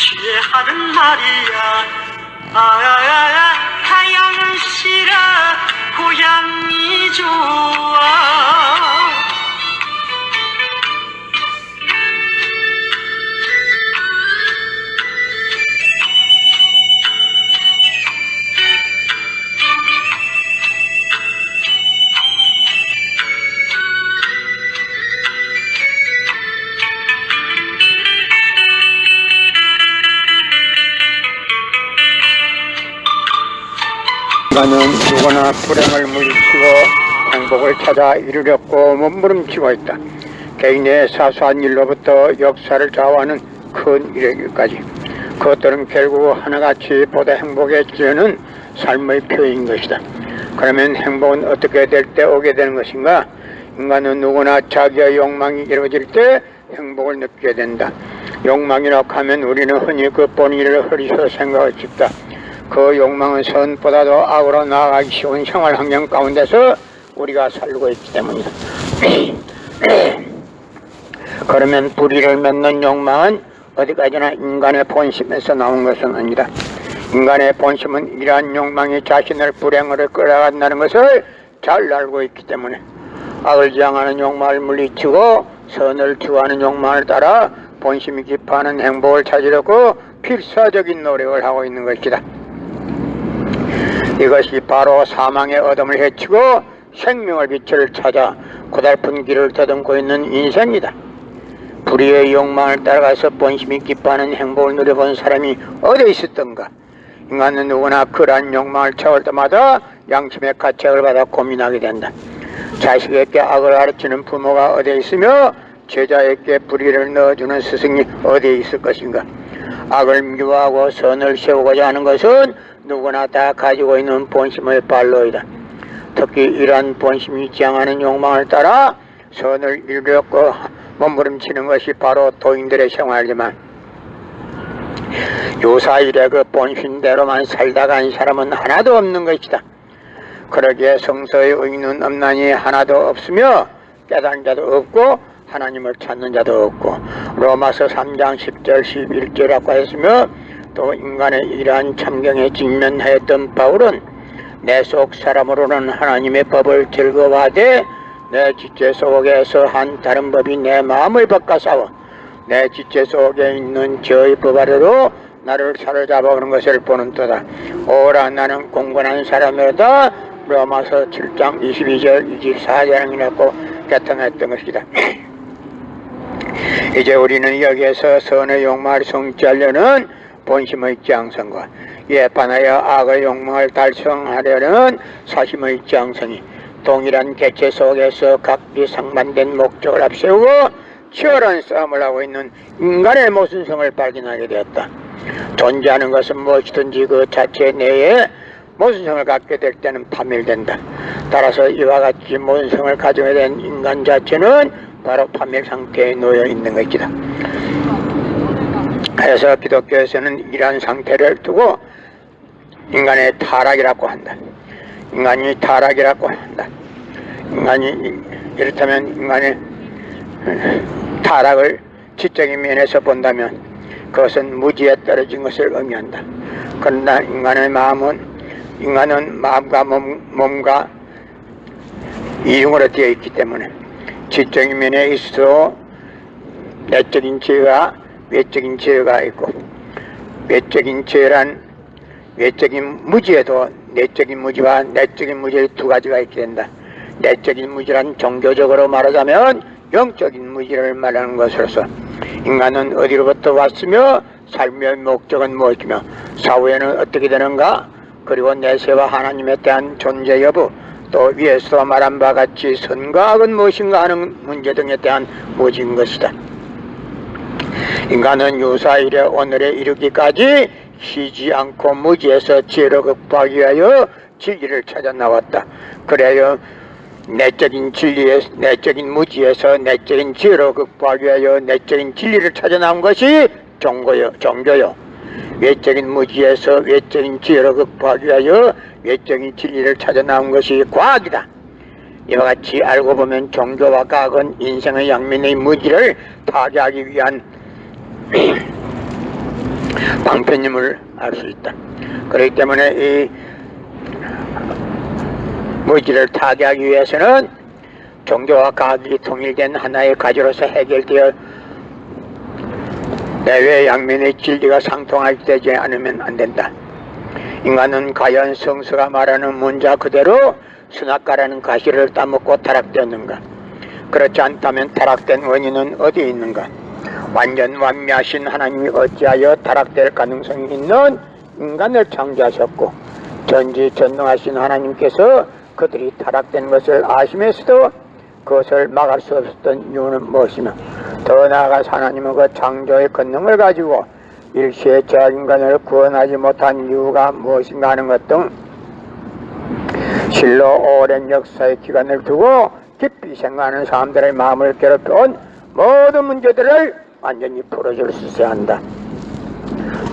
취해 하는 말이야. 아야야야 타양 씨라 고향이 좋아 인간은 누구나 불행을 물리치고 행복을 찾아 이루려고 몸부림치고 있다. 개인의 사소한 일로부터 역사를 좌우하는 큰 일에까지 그것들은 결국 하나같이 보다 행복해지려는 삶의 표현인 것이다. 그러면 행복은 어떻게 될 때 오게 되는 것인가? 인간은 누구나 자기의 욕망이 이루어질 때 행복을 느끼게 된다. 욕망이라고 하면 우리는 흔히 그 본의를 흐리서 생각을 짓다. 그 욕망은 선보다도 악으로 나아가기 쉬운 생활 환경 가운데서 우리가 살고 있기 때문이다. 그러면 불의를 맺는 욕망은 어디까지나 인간의 본심에서 나온 것은 아니다. 인간의 본심은 이러한 욕망이 자신을 불행으로 끌어간다는 것을 잘 알고 있기 때문에 악을 지향하는 욕망을 물리치고 선을 추구하는 욕망을 따라 본심이 기뻐하는 행복을 찾으려고 필사적인 노력을 하고 있는 것이다. 이것이 바로 사망의 어둠을 헤치고 생명의 빛을 찾아 고달픈 길을 더듬고 있는 인생이다. 불의의 욕망을 따라가서 본심이 기뻐하는 행복을 누려본 사람이 어디 있었던가? 인간은 누구나 그러한 욕망을 채울 때마다 양심의 가책을 받아 고민하게 된다. 자식에게 악을 가르치는 부모가 어디에 있으며 제자에게 불의를 넣어주는 스승이 어디에 있을 것인가? 악을 미워하고 선을 세우고자 하는 것은 누구나 다 가지고 있는 본심의 발로이다. 특히 이러한 본심이 지향하는 욕망을 따라 선을 이루려고 몸부림치는 것이 바로 도인들의 생활이지만 요사일에 그 본심대로만 살다 간 사람은 하나도 없는 것이다. 그러기에 성서의 의는 없나니 하나도 없으며 깨달은 자도 없고 하나님을 찾는 자도 없고 로마서 3장 10절 11절이라고 했으며 또 인간의 이러한 참경에 직면하였던 바울은 내 속 사람으로는 하나님의 법을 즐거워하되 내 지체 속에서 한 다른 법이 내 마음을 바꿔싸워 내 지체 속에 있는 저의 법 아래로 나를 사로잡아오는 것을 보는 터다. 오라 나는 공건한 사람이로다. 로마서 7장 22절 24절이라고 개통했던 것이다. 이제 우리는 여기에서 선의 욕망을 성취하려는 본심의 지향성과 이에 반하여 악의 욕망을 달성하려는 사심의 지향성이 동일한 개체 속에서 각기 상반된 목적을 앞세우고 치열한 싸움을 하고 있는 인간의 모순성을 발견하게 되었다. 존재하는 것은 무엇이든지 그 자체 내에 모순성을 갖게 될 때는 파멸된다. 따라서 이와 같이 모순성을 가지게 된 인간 자체는 바로 파멸 상태에 놓여 있는 것이다. 그래서 기독교에서는 이러한 상태를 두고 인간의 타락이라고 한다. 인간이 타락이라고 한다. 인간이 이렇다면 인간의 타락을 지적인 면에서 본다면 그것은 무지에 떨어진 것을 의미한다. 그러나 인간의 마음은 인간은 마음과 몸, 몸과 이중으로 되어 있기 때문에 지적인 면에 있어 내적인 죄가 외적인 죄가 있고 외적인 죄란 외적인 무지에도 내적인 무지와 내적인 무지의 두 가지가 있게 된다. 내적인 무지란 종교적으로 말하자면 영적인 무지를 말하는 것으로서 인간은 어디로부터 왔으며 삶의 목적은 무엇이며 사후에는 어떻게 되는가 그리고 내세와 하나님에 대한 존재 여부 또 위에서 말한 바와 같이 선과 악은 무엇인가 하는 문제 등에 대한 모진 것이다. 인간은 유사일에 오늘에 이르기까지 쉬지 않고 무지에서 지혜로 극복하기 위하여 진리를 찾아 나왔다. 그래요 내적인 진리에 내적인 무지에서 내적인 지혜로 극복하기 위하여 내적인 진리를 찾아 나온 것이 종교요 종교요. 외적인 무지에서 외적인 지혜로 극복하기 위하여 외적인 진리를 찾아 나온 것이 과학이다. 이와 같이 알고 보면 종교와 과학은 인생의 양면의 무지를 타개하기 위한 방편임을 알 수 있다. 그렇기 때문에 이 무지를 타개하기 위해서는 종교와 과학이 통일된 하나의 가지로서 해결되어 내외 양면의 진리가 상통하게 되지 않으면 안 된다. 인간은 과연 성서가 말하는 문자 그대로 순학가라는 가시를 따먹고 타락되었는가? 그렇지 않다면 타락된 원인은 어디에 있는가? 완전 완미하신 하나님이 어찌하여 타락될 가능성이 있는 인간을 창조하셨고 전지 전능하신 하나님께서 그들이 타락된 것을 아시면서도 그것을 막을 수 없었던 이유는 무엇이며 더 나아가서 하나님은 그 창조의 권능을 가지고 일시에 저 인간을 구원하지 못한 이유가 무엇인가 하는 것 등 실로 오랜 역사의 기간을 두고 깊이 생각하는 사람들의 마음을 괴롭혀온 모든 문제들을 완전히 풀어줄 수 있어야 한다.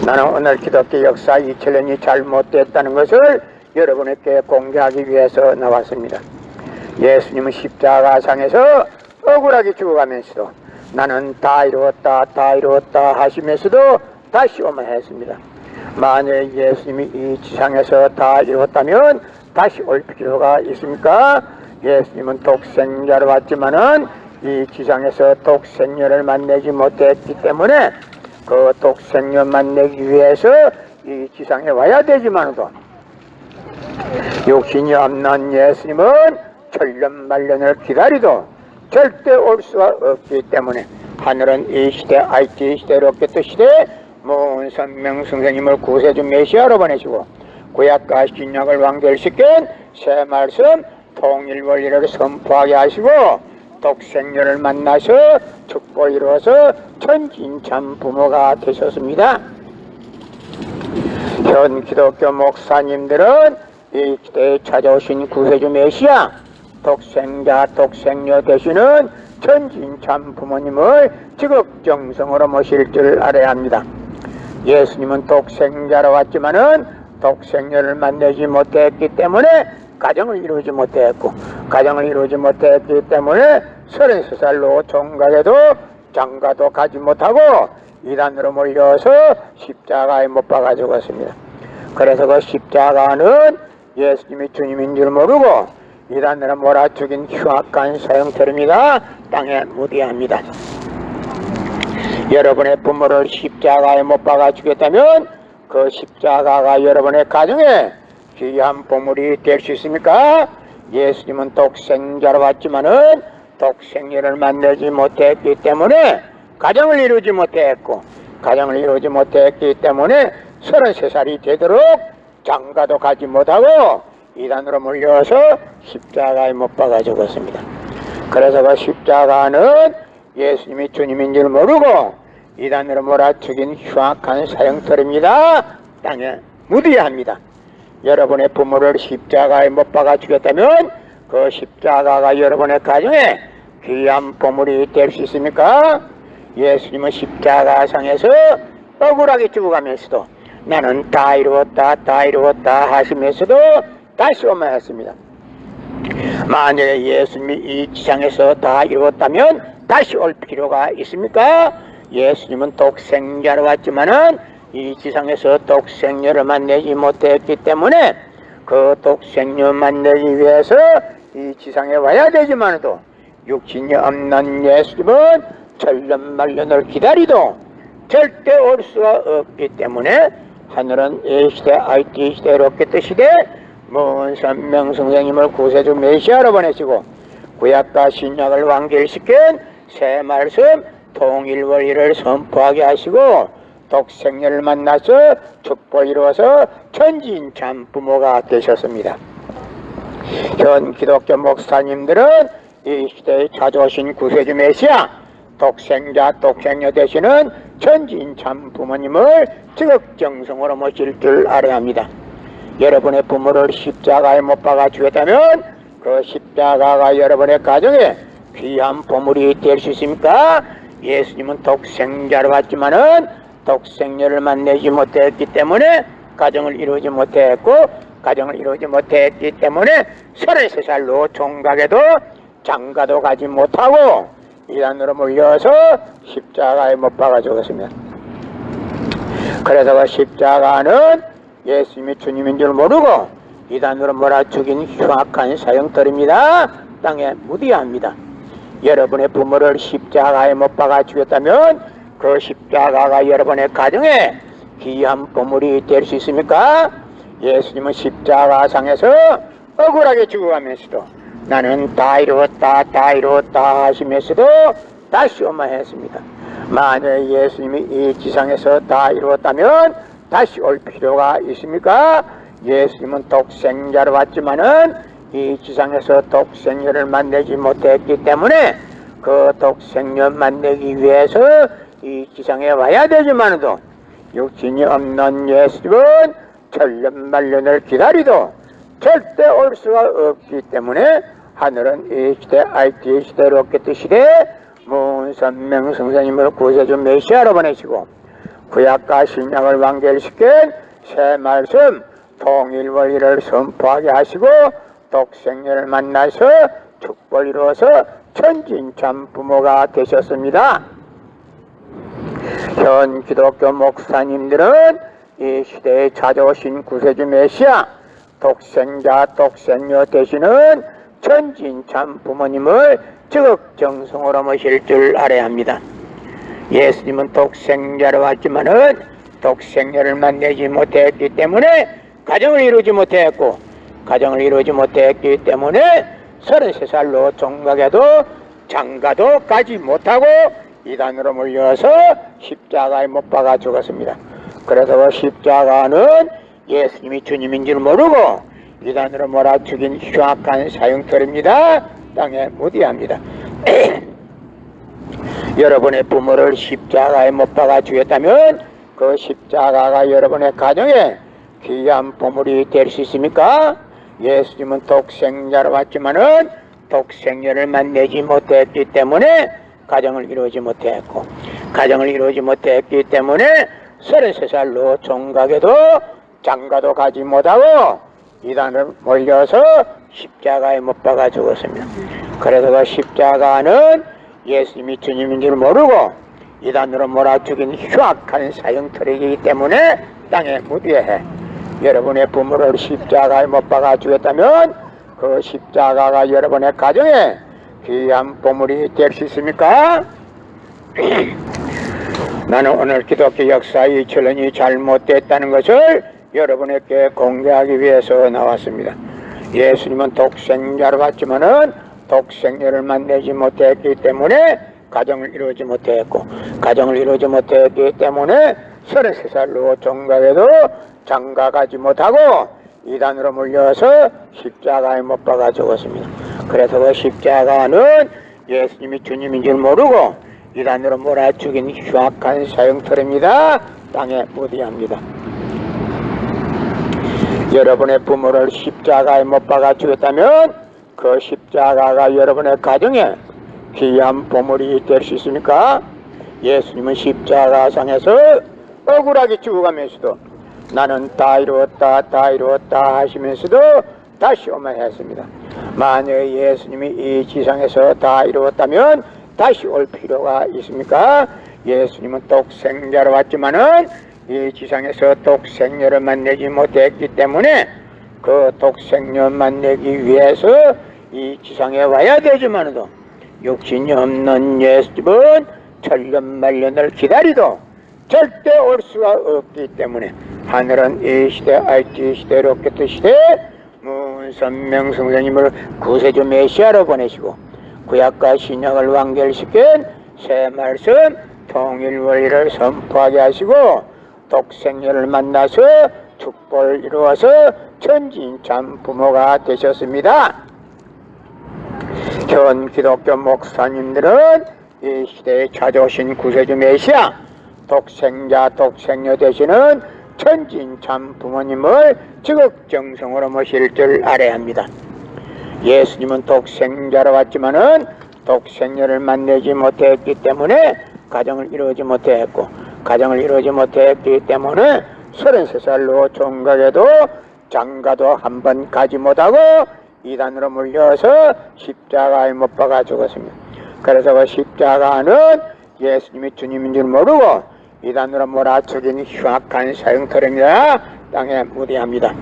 나는 오늘 기독교 역사 2000년이 잘못됐다는 것을 여러분에게 공개하기 위해서 나왔습니다. 예수님은 십자가상에서 억울하게 죽어가면서도 나는 다 이루었다 다 이루었다 하시면서도 다시 오만 했습니다. 만약 예수님이 이 지상에서 다 이루었다면 다시 올 필요가 있습니까? 예수님은 독생자로 왔지만은 이 지상에서 독생녀를 만나지 못했기 때문에 그 독생녀 만나기 위해서 이 지상에 와야 되지만도 욕심이 없는 예수님은 천년 말년을 기다리도 절대 올 수가 없기 때문에 하늘은 이 시대 IT 시대로 겠던 시대 모은 선명 선생님을 구세주 메시아로 보내시고 구약과 신약을 완결시킨 새 말씀 통일 원리를 선포하게 하시고 독생녀를 만나서 축복을 이루어서 천진참 부모가 되셨습니다. 현 기독교 목사님들은 이 시대에 찾아오신 구세주 메시아 독생자 독생녀 되시는 천진참 부모님을 지극정성으로 모실 줄 알아야 합니다. 예수님은 독생자로 왔지만은 독생녀를 만나지 못했기 때문에 가정을 이루지 못했고 가정을 이루지 못했기 때문에 33살로 종각에도 장가도 가지 못하고 이단으로 몰려서 십자가에 못 박아 죽었습니다. 그래서 그 십자가는 예수님이 주님인 줄 모르고 이단으로 몰아 죽인 흉악한 사형태입니다. 땅에 무디합니다. 여러분의 부모를 십자가에 못 박아 주겠다면 그 십자가가 여러분의 가정에 귀한 보물이 될 수 있습니까? 예수님은 독생자로 왔지만은 독생녀를 만나지 못했기 때문에 가정을 이루지 못했고 가정을 이루지 못했기 때문에 33살이 되도록 장가도 가지 못하고 이단으로 몰려서 십자가에 못 박아 죽었습니다. 그래서 그 십자가는 예수님이 주님인 줄 모르고 이단으로 몰아 죽인 흉악한 사형털입니다. 땅에 묻어야 합니다. 여러분의 부모를 십자가에 못 박아 죽였다면 그 십자가가 여러분의 가정에 귀한 보물이 될 수 있습니까? 예수님은 십자가상에서 억울하게 죽어가면서도 나는 다 이루었다 다 이루었다 하시면서도 다시 오만했습니다. 만약에 예수님이 이 지상에서 다 이루었다면 다시 올 필요가 있습니까? 예수님은 독생자로 왔지만은 이 지상에서 독생녀를 만나지 못했기 때문에 그 독생녀 만나기 위해서 이 지상에 와야 되지만도 육신이 없는 예수님은 천년 말년을 기다리도 절대 올 수가 없기 때문에 하늘은 이 시대 IT 시대로 시대 먼 선명 선생님을 구세주 메시아로 보내시고 구약과 신약을 완결시킨 새 말씀 통일 원리를 선포하게 하시고 독생녀를 만나서 축복을 이루어서 천진참 부모가 되셨습니다. 현 기독교 목사님들은 이 시대에 찾아오신 구세주 메시아 독생자 독생녀 되시는 천지인 참 부모님을 지극정성으로 모실 줄 알아야 합니다. 여러분의 부모를 십자가에 못 박아 주겠다면 그 십자가가 여러분의 가정에 귀한 보물이 될 수 있습니까? 예수님은 독생자로 왔지만은 독생녀를 만나지 못했기 때문에 가정을 이루지 못했고 가정을 이루지 못했기 때문에 33살로 총각에도 장가도 가지 못하고 이단으로 몰려서 십자가에 못 박아 죽었습니다. 그래서 그 십자가는 예수님이 주님인 줄 모르고 이단으로 몰아 죽인 흉악한 사형들입니다. 땅에 묻어야 합니다. 여러분의 부모를 십자가에 못 박아 죽였다면 그 십자가가 여러분의 가정에 귀한 보물이 될 수 있습니까? 예수님은 십자가상에서 억울하게 죽어가면서도 나는 다 이루었다 다 이루었다 하시면서도 다시 오마했습니다. 만약 예수님이 이 지상에서 다 이루었다면 다시 올 필요가 있습니까? 예수님은 독생자로 왔지만은 이 지상에서 독생녀를 만나지 못했기 때문에 그 독생녀 만나기 위해서 이 지상에 와야 되지만도 육신이 없는 예수님은 천년 만년을 기다리도 절대 올 수가 없기 때문에 하늘은 이 시대 IT 시대 로켓 시대 문선명 성사님을 구세주 메시아로 보내시고 구약과 신약을 완결시킨 새 말씀 통일 원리를 선포하게 하시고 독생녀를 만나서 축복을 이루어서 천진참 부모가 되셨습니다. 현 기독교 목사님들은 이 시대에 찾아오신 구세주 메시아 독생자 독생녀 되시는 천진참 부모님을 적극정성으로 모실 줄 알아야 합니다. 예수님은 독생자로 왔지만은 독생녀를 만나지 못했기 때문에 가정을 이루지 못했고 가정을 이루지 못했기 때문에 33살로 종각에도 장가도 가지 못하고 이단으로 몰려서 십자가에 못 박아 죽었습니다. 그래서 그 십자가는 예수님이 주님인 줄 모르고 이단으로 몰아 죽인 흉악한 사형털입니다. 땅에 무디합니다. 여러분의 부모를 십자가에 못 박아 주겠다면 그 십자가가 여러분의 가정에 귀한 보물이 될 수 있습니까? 예수님은 독생자로 왔지만은 독생녀를 만나지 못했기 때문에 가정을 이루지 못했고 가정을 이루지 못했기 때문에 33살로 종각에도 장가도 가지 못하고 이단을 몰려서 십자가에 못 박아 죽었습니다. 그래서 그 십자가는 예수님이 주님인 줄 모르고 이단으로 몰아 죽인 흉악한 사형털이기 때문에 땅에 묻어야 해. 여러분의 부모를 십자가에 못 박아 주겠다면 그 십자가가 여러분의 가정에 귀한 보물이 될 수 있습니까? 나는 오늘 기독교 역사 2천년이 잘못됐다는 것을 여러분에게 공개하기 위해서 나왔습니다. 예수님은 독생자로 왔지만은 독생녀를 만나지 못했기 때문에 가정을 이루지 못했고 가정을 이루지 못했기 때문에 33살로 종각에도 장가가지 못하고 이단으로 물려서 십자가에 못 박아 죽었습니다. 그래서 그 십자가는 예수님이 주님인 줄 모르고 이단으로 몰아 죽인 흉악한 사형털입니다. 땅에 무디합니다. 여러분의 부모를 십자가에 못 박아 죽였다면 그 십자가가 여러분의 가정에 귀한 보물이 될 수 있습니까? 예수님은 십자가상에서 억울하게 죽어가면서도 나는 다 이루었다 다 이루었다 하시면서도 다시 오마했습니다. 만약 예수님이 이 지상에서 다 이루었다면 다시 올 필요가 있습니까? 예수님은 독생자로 왔지만은 이 지상에서 독생녀를 만나지 못했기 때문에 그 독생녀 만나기 위해서 이 지상에 와야 되지만도 육신이 없는 예수님은 천년 말년을 기다리도 절대 올 수가 없기 때문에 하늘은 이 시대 IT 시대 로켓 시대 문선명 성사님을 구세주 메시아로 보내시고 구약과 신약을 완결시킨 새 말씀 통일 원리를 선포하게 하시고 독생녀를 만나서 축복을 이루어서 천진참 부모가 되셨습니다. 현 기독교 목사님들은 이 시대에 찾아오신 구세주 메시아 독생자 독생녀 되시는 천진참 부모님을 지극정성으로 모실 줄 알아야 합니다. 예수님은 독생자로 왔지만은 독생녀를 만나지 못했기 때문에 가정을 이루지 못했고 가정을 이루지 못했기 때문에 33살로 종각에도 장가도 한 번 가지 못하고 이단으로 물려서 십자가에 못 박아 죽었습니다. 그래서 그 십자가는 예수님이 주님인 줄 모르고 이단으로 몰아쳐진 흉악한 사형터입니다. 땅에 무대합니다.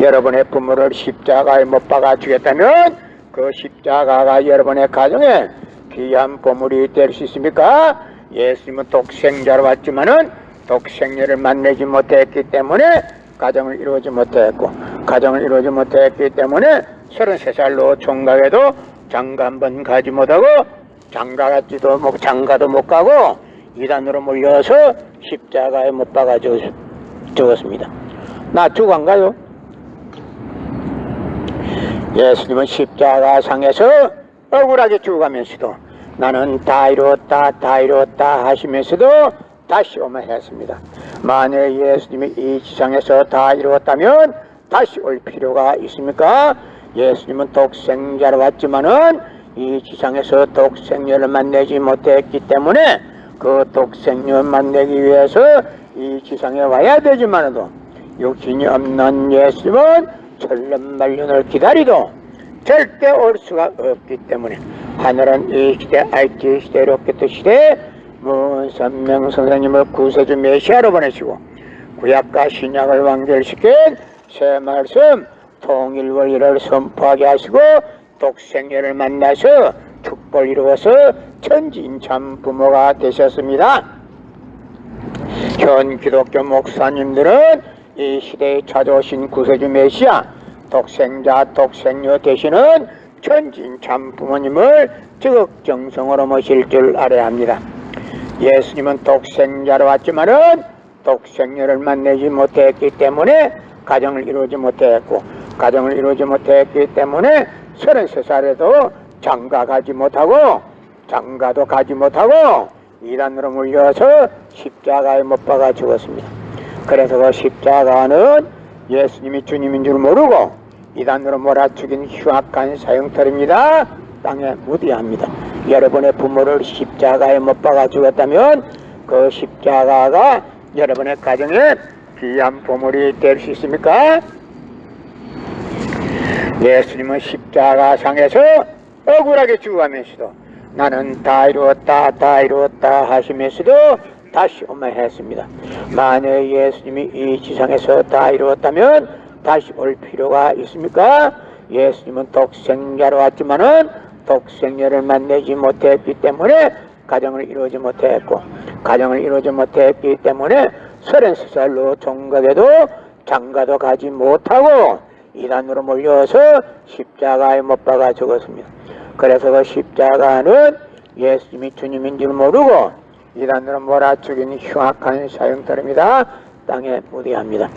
여러분의 부모를 십자가에 못 박아 주겠다면 그 십자가가 여러분의 가정에 귀한 보물이 될 수 있습니까? 예수님은 독생자로 왔지만은 독생녀를 만나지 못했기 때문에 가정을 이루지 못했고 가정을 이루지 못했기 때문에 33살로 총각에도 장가 한 번 가지 못하고 장가 갔지도 못 장가도 못 가고 이단으로 몰려서 십자가에 못 박아 죽- 죽었습니다. 나 죽어 안 가요? 예수님은 십자가 상에서 억울하게 죽어가면서도 나는 다 이루었다 다 이루었다 하시면서도 다시 오면했습니다. 만약 예수님이 이 지상에서 다 이루었다면 다시 올 필요가 있습니까? 예수님은 독생자로 왔지만은 이 지상에서 독생녀를 만나지 못했기 때문에 그 독생녀를 만나기 위해서 이 지상에 와야 되지만도 육신이 없는 예수님은 천년만년을 기다리도 절대 올 수가 없기 때문에 하늘은 이 시대 IT 시대 로켓 시대 문선명 선생님을 구세주 메시아로 보내시고 구약과 신약을 완결시킨 새 말씀 통일 원리를 선포하게 하시고 독생녀를 만나서 축복을 이루어서 천진참 부모가 되셨습니다. 현 기독교 목사님들은 이 시대에 찾아오신 구세주 메시아 독생자 독생녀 되시는 천진참 부모님을 지극정성으로 모실 줄 알아야 합니다. 예수님은 독생자로 왔지만은 독생녀를 만나지 못했기 때문에 가정을 이루지 못했고 가정을 이루지 못했기 때문에 33살에도 장가 가지 못하고 장가도 가지 못하고 이단으로 물려서 십자가에 못 박아 죽었습니다. 그래서 그 십자가는 예수님이 주님인 줄 모르고 이단으로 몰아 죽인 흉악한 사형털입니다. 땅에 무디합니다. 여러분의 부모를 십자가에 못 박아 죽었다면 그 십자가가 여러분의 가정에 귀한 보물이 될 수 있습니까? 예수님은 십자가 상에서 억울하게 죽어가면서도 나는 다 이루었다 다 이루었다 하시면서도 다시 오만했습니다. 만약 예수님이 이 지상에서 다 이루었다면 다시 올 필요가 있습니까? 예수님은 독생자로 왔지만은 독생녀를 만나지 못했기 때문에 가정을 이루지 못했고 가정을 이루지 못했기 때문에 33살로 종각에도 장가도 가지 못하고 이단으로 몰려서 십자가에 못 박아 죽었습니다. 그래서 그 십자가는 예수님이 주님인 줄 모르고 이단으로 몰아 죽인 흉악한 사형들입니다. 땅에 무대합니다.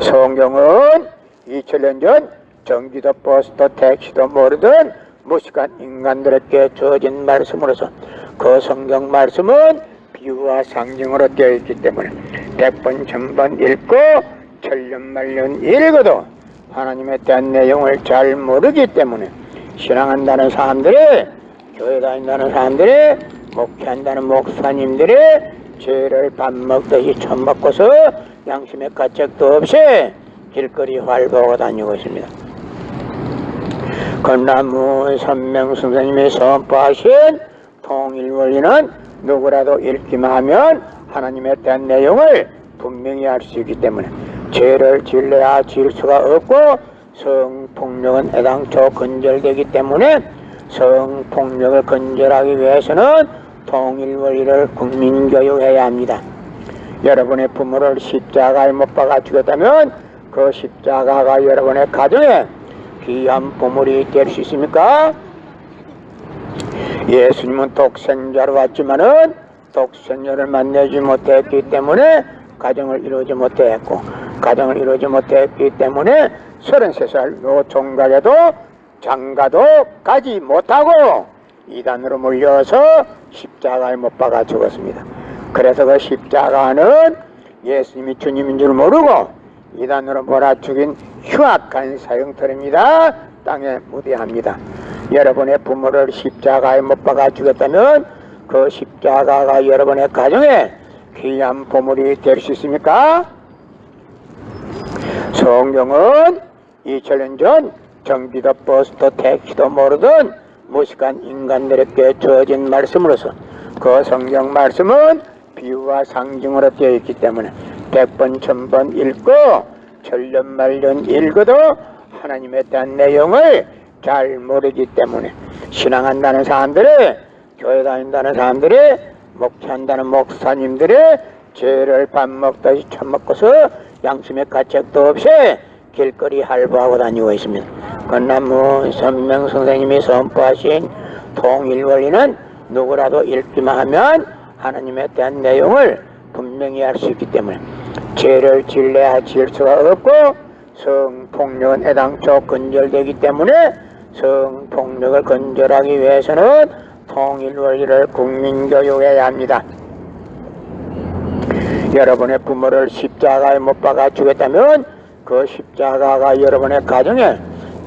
성경은 2000년 전 전기도 버스도 택시도 모르던 무식한 인간들에게 주어진 말씀으로서 그 성경 말씀은 비유와 상징으로 되어 있기 때문에 백번 천번 읽고 천년만년 읽어도 하나님에 대한 내용을 잘 모르기 때문에 신앙한다는 사람들이 교회 다닌다는 사람들이 목회한다는 목사님들이 죄를 밥 먹듯이 처먹고서 양심의 가책도 없이 길거리 활보하고 다니고 있습니다. 건나무 선명 선생님이 선포하신 통일 원리는 누구라도 읽기만 하면 하나님에 대한 내용을 분명히 알 수 있기 때문에 죄를 질러야 질 수가 없고 성 폭력은 애당초 건절되기 때문에 성폭력을 건절하기 위해서는 통일 원리를 국민교육해야 합니다. 여러분의 부모를 십자가에 못 박아 죽였다면 그 십자가가 여러분의 가정에 귀한 보물이 될 수 있습니까? 예수님은 독생자로 왔지만은 독생녀를 만나지 못했기 때문에 가정을 이루지 못했고 가정을 이루지 못했기 때문에 33살 노총각에도 장가도 가지 못하고 이단으로 몰려서 십자가에 못 박아 죽었습니다. 그래서 그 십자가는 예수님이 주님인 줄 모르고 이단으로 몰아 죽인 흉악한 사형터입니다. 땅에 무대합니다. 여러분의 부모를 십자가에 못 박아 죽였다면 그 십자가가 여러분의 가정에 귀한 보물이 될 수 있습니까? 성경은 2000년 전 정비도 버스도 택시도 모르던 무식한 인간들에게 주어진 말씀으로서 그 성경 말씀은 비유와 상징으로 되어 있기 때문에 백번 천번 읽고 천년 말년 읽어도 하나님에 대한 내용을 잘 모르기 때문에 신앙한다는 사람들이 교회 다닌다는 사람들이 목회한다는 목사님들이 죄를 밥 먹듯이 처먹고서 양심의 가책도 없이 길거리 할부하고 다니고 있습니다. 그러나 뭐 선명 선생님이 선포하신 통일 원리는 누구라도 읽기만 하면 하나님에 대한 내용을 분명히 알 수 있기 때문에 죄를 질래야 질 수가 없고 성폭력은 애당초 근절되기 때문에 성폭력을 근절하기 위해서는 통일 원리를 국민교육해야 합니다. 여러분의 부모를 십자가에 못 박아 주겠다면 그 십자가가 여러분의 가정에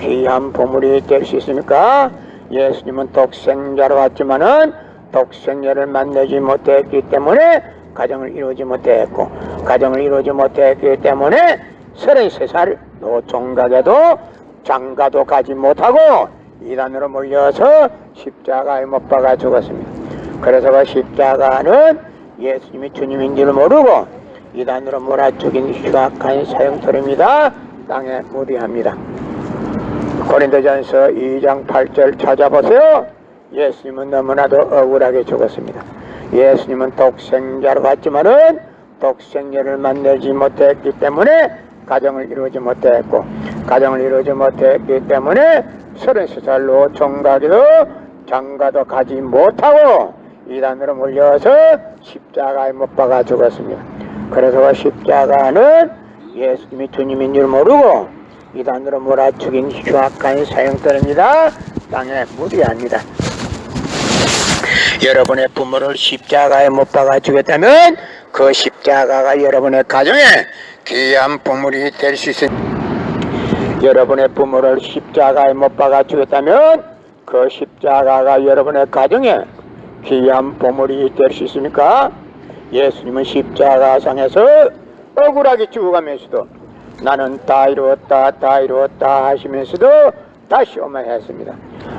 귀한 보물이 될 수 있습니까? 예수님은 독생자로 왔지만은 독생자를 만나지 못했기 때문에 가정을 이루지 못했고 가정을 이루지 못했기 때문에 33살 노총각에도 장가도 가지 못하고 이단으로 몰려서 십자가에 못 박아 죽었습니다. 그래서 그 십자가는 예수님이 주님인 줄 모르고 이단으로 몰아죽인 흉악한 사형터입니다. 땅에 무디합니다. 고린도전서 2장 8절 찾아보세요. 예수님은 너무나도 억울하게 죽었습니다. 예수님은 독생자로 갔지만은 독생자를 만나지 못했기 때문에 가정을 이루지 못했고 가정을 이루지 못했기 때문에 33살로 총각에도 장가도 가지 못하고 이단으로 몰려서 십자가에 못 박아 죽었습니다. 그래서 그 십자가는 예수님이 주님인 줄 모르고 이단으로 몰아 죽인 흉악한 사형들입니다. 땅에 무리합니다. 여러분의 부모를 십자가에 못 박아 주겠다면 그 십자가가 여러분의 가정에 귀한 보물이 될 수 있습니다. 여러분의 부모를 십자가에 못 박아 주겠다면 그 십자가가 여러분의 가정에 귀한 보물이 될 수 있습니까? 예수님은 십자가상에서 억울하게 죽어가면서도 나는 다 이루었다 다 이루었다 하시면서도 다시 오만했습니다.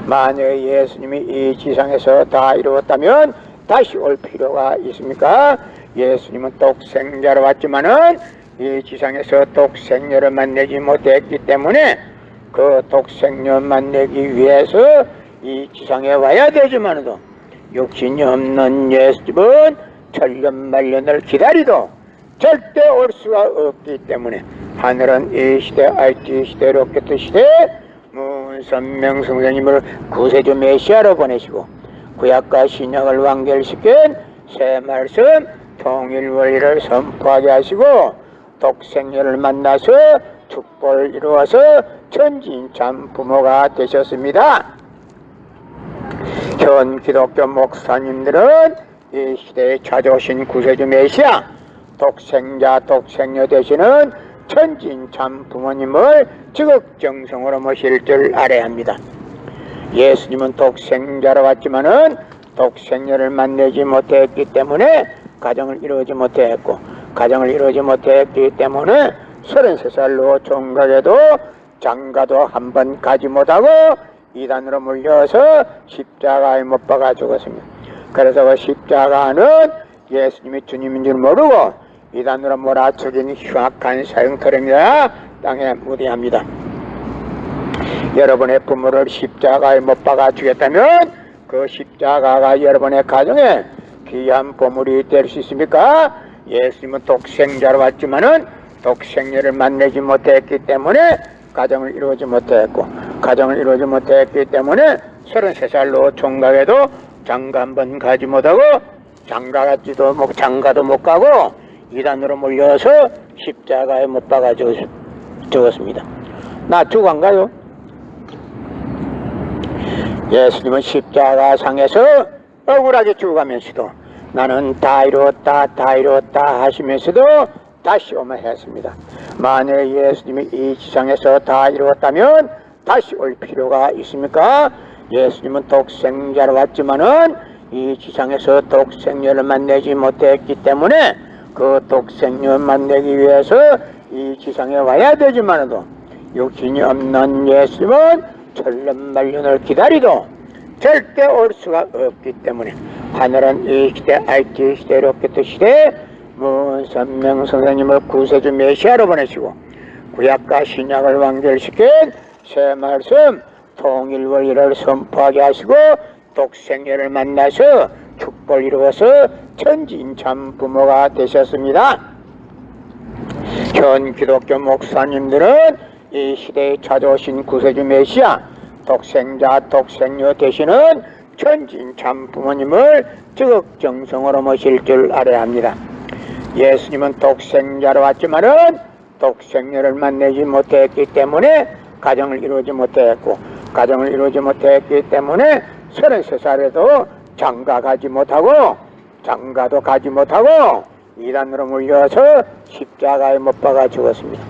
만약 예수님이 이 지상에서 다 이루었다면 다시 올 필요가 있습니까? 예수님은 독생자로 왔지만은 이 지상에서 독생녀를 만나지 못했기 때문에 그 독생녀 만나기 위해서 이 지상에 와야 되지만도 육신이 없는 예수님은 천년 만년을 기다리도 절대 올 수가 없기 때문에 하늘은 이 시대 IT 시대 로켓 시대 문선명 성령님을 구세주 메시아로 보내시고 구약과 신약을 완결시킨 새 말씀 통일 원리를 선포하게 하시고 독생녀를 만나서 축복을 이루어서 천진참 부모가 되셨습니다. 현 기독교 목사님들은 이 시대에 찾아오신 구세주 메시아 독생자 독생녀 되시는 천진참 부모님을 지극정성으로 모실 줄 알아야 합니다. 예수님은 독생자로 왔지만은 독생녀를 만나지 못했기 때문에 가정을 이루지 못했고 가정을 이루지 못했기 때문에 33살로 총각에도 장가도 한 번 가지 못하고 이단으로 물려서 십자가에 못 박아 죽었습니다. 그래서 그 십자가는 예수님이 주님인 줄 모르고 이단으로 몰아쳐진 흉악한 사형터입니다. 땅에 무대합니다. 여러분의 부모를 십자가에 못 박아 주겠다면 그 십자가가 여러분의 가정에 귀한 보물이 될 수 있습니까? 예수님은 독생자로 왔지만은 독생녀를 만나지 못했기 때문에 가정을 이루지 못했고 가정을 이루지 못했기 때문에 33살로 총각에도 장가 한 번 가지 못하고 장가 가지도 못 장가도 못 가고 이단으로 몰려서 십자가에 못 박아 죽, 죽었습니다. 나 죽은가요? 예수님은 십자가 상에서 억울하게 죽어가면서도 나는 다 이루었다 다 이루었다 하시면서도 다시 오면 했습니다. 만약 예수님이 이 지상에서 다 이루었다면 다시 올 필요가 있습니까? 예수님은 독생자로 왔지만은 이 지상에서 독생녀를 만나지 못했기 때문에 그 독생녀를 만나기 위해서 이 지상에 와야 되지만도 육신이 없는 예수님은 천년만년을 기다리도 절대 올 수가 없기 때문에 하늘은 이 시대 IT 시대 로켓 시대 문선명 선생님을 구세주 메시아로 보내시고 구약과 신약을 완결시킨 새 말씀 통일 원리를 선포하게 하시고 독생녀를 만나서 축복을 이루어서 천진참 부모가 되셨습니다. 현 기독교 목사님들은 이 시대에 찾아오신 구세주 메시아 독생자 독생녀 되시는 천진참 부모님을 적극정성으로 모실 줄 알아야 합니다. 예수님은 독생자로 왔지만은 독생녀를 만나지 못했기 때문에 가정을 이루지 못했고 가정을 이루지 못했기 때문에 33살에도 장가 가지 못하고 장가도 가지 못하고 이단으로 물려서 십자가에 못 박아 죽었습니다.